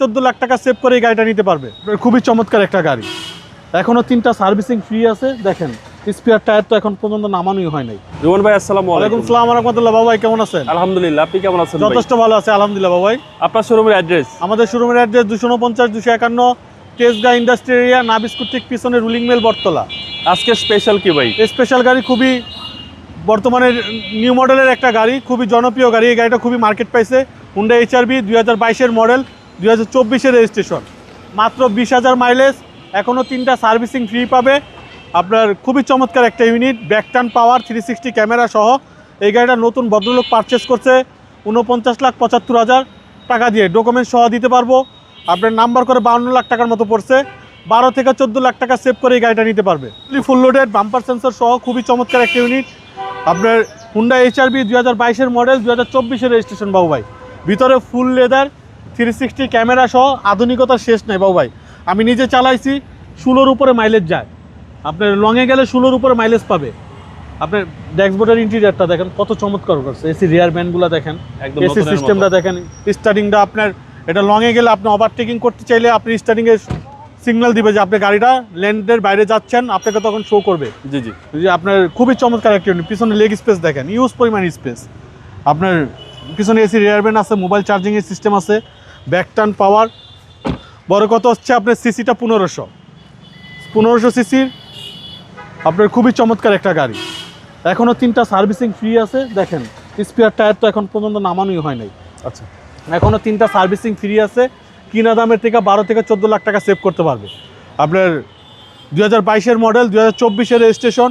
চোদ্দ লাখ টাকা সেভ করে এই গাড়িটা নিতে পারবে। খুবই চমৎকার একটা গাড়ি। এখনও তিনটা সার্ভিসিং ফ্রি আছে দেখেন। স্পেয়ার টায়ার তো এখন পর্যন্ত নামানোই হয় নাই। রুমান ভাই আসসালামু আলাইকুম। সালাম রহমতুল্লাহ বাবাই কেমন আছেন? আলহামদুলিল্লাহ আপনি কেমন আছেন ভাই? যথেষ্ট ভালো আছে আলহামদুলিল্লাহ বাবাই আপনার শোরুমের অ্যাড্রেস আমাদের শোরুমের অ্যাড্রেস দুশো উনপঞ্চাশ দুশো একান্ন তেজগা ইন্ডাস্ট্রি এরিয়া নাবিস্কুট ঠিক পিছনে রুলিং মেল বটতলা। আজকে স্পেশাল কি ভাই? স্পেশাল গাড়ি খুবই বর্তমানে নিউ মডেলের একটা গাড়ি খুবই জনপ্রিয় গাড়ি। এই গাড়িটা খুবই মার্কেট পাইছে হুন্ডা এইচআরবি দুই হাজার বাইশের মডেল দুই হাজার চব্বিশের রেজিস্ট্রেশন মাত্র বিশ হাজার মাইলেজ এখনও তিনটা সার্ভিসিং ফ্রি পাবে। আপনার খুবই চমৎকার একটা unit back turn power three sixty camera সহ। এই গাড়িটা নতুন ভদ্রলোক পারচেস করছে উনপঞ্চাশ লাখ পঁচাত্তর হাজার। টাকা দিয়ে ডকুমেন্ট সহ দিতে পারব। আপনার নাম্বার করে বাউন্ন লাখ টাকার মতো পড়ছে। বারো থেকে চোদ্দ লাখ টাকা সেভ করে এই গাড়িটা নিতে পারবে। ফুল লোডেড বাম্পার সেন্সর সহ খুবই চমৎকার একটা ইউনিট আপনার হুন্ডা এইচআরবি দুই হাজার বাইশের মডেল দুই হাজার চব্বিশের রেজিস্ট্রেশন বাবু ভাই। ভিতরে full leather three sixty camera সহ আধুনিকতার শেষ নেই বাবু ভাই। আমি নিজে চালাইছি ষোলোর উপরে মাইলেজ যায়। আপনার লংয়ে গেলে ষোলোর উপরে মাইলেজ পাবে। আপনার ড্যাক্সবোর্ডের ইন্টেরিয়ারটা দেখেন কত চমৎকার করছে। এসি রিয়ার ব্যান্ডগুলো দেখেন একদম এসি সিস্টেমটা। দেখেন স্টার্টিংটা আপনার এটা লংয়ে গেলে আপনি ওভারটেকিং করতে চাইলে আপনি স্টার্টিংয়ে সিগন্যাল দিবে যে আপনি গাড়িটা লেন্ডের বাইরে যাচ্ছেন আপনাকে তখন শো করবে। জি জি। যে আপনার খুবই চমৎকার একটি পিছনে লেগ স্পেস দেখেন ইউজ পরিমাণ স্পেস আপনার পিছনে এসি রিয়ার ব্যান্ড আছে মোবাইল চার্জিংয়ের সিস্টেম আছে। Back turn power. বড় কথা হচ্ছে আপনার সিসিটা পনেরোশো। পনেরোশো সিসির আপনার খুবই চমৎকার একটা গাড়ি। এখনও তিনটা সার্ভিসিং ফ্রি আছে দেখেন। স্পেয়ার টায়ার তো এখন পর্যন্ত নামানোই হয় নাই। আচ্ছা। এখনও তিনটা সার্ভিসিং ফ্রি আছে কিনা দামের থেকে বারো থেকে চোদ্দ লাখ টাকা সেভ করতে পারবে। আপনার দু হাজার বাইশের মডেল দু হাজার চব্বিশের রেজিস্ট্রেশন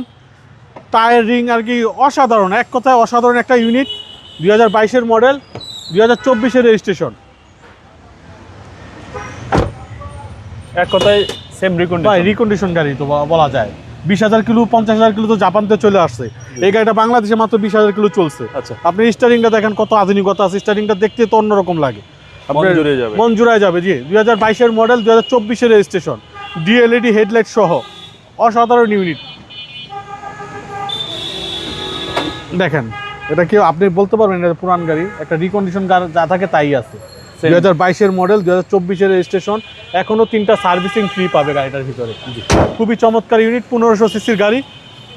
টায়ার রিং আর কি অসাধারণ। এক কথায় অসাধারণ একটা ইউনিট দু হাজার বাইশের মডেল দু হাজার চব্বিশের রেজিস্ট্রেশন এক কথায় সেম ভাই রিকন্ডিশন রিকন্ডিশন গাড়ি তো বলা যায়। বিশ হাজার কিলো পঞ্চাশ হাজার কিলো তো জাপানতে চলে আসছে। এই গাড়িটা বাংলাদেশে মাত্র বিশ হাজার কিলো চলছে। আচ্ছা। আপনি স্টারিংটা দেখেন কত আধুনিকতা আছে। স্টারিংটা দেখতে তো অন্যরকম লাগে। মন জুড়ায় যাবে। জি। দুই হাজার বাইশের মডেল দুই হাজার চব্বিশের রেজিস্ট্রেশন ডিএলইডি হেডলাইট সহ। অসাধারণ ইউনিট দেখেন এটা কি আপনি বলতে পারবেন এটা পুরান গাড়ি? একটা রিকন্ডিশন গাড়ি যা থাকে তাই আছে. দুই হাজার বাইশের মডেল দুই হাজার চব্বিশের রেজিস্ট্রেশন এখনও তিনটা সার্ভিসিং ফ্রি পাবে গাড়িটার ভিতরে। খুবই চমৎকার ইউনিট পনেরোশো সিসির গাড়ি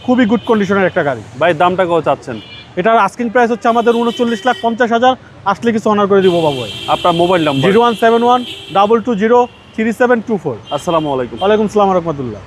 খুবই গুড কন্ডিশনের একটা গাড়ি। ভাই দামটা কত চাচ্ছেন? এটার আস্কিং প্রাইস হচ্ছে আমাদের উনচল্লিশ লাখ পঞ্চাশ হাজার আসলে কিছু অনার করে দিব বাবু আপনার mobile number zero one seven one double two zero three seven two four আসসালামু আলাইকুম। ওয়ালাইকুম সালাম রহমতুল্লাহ।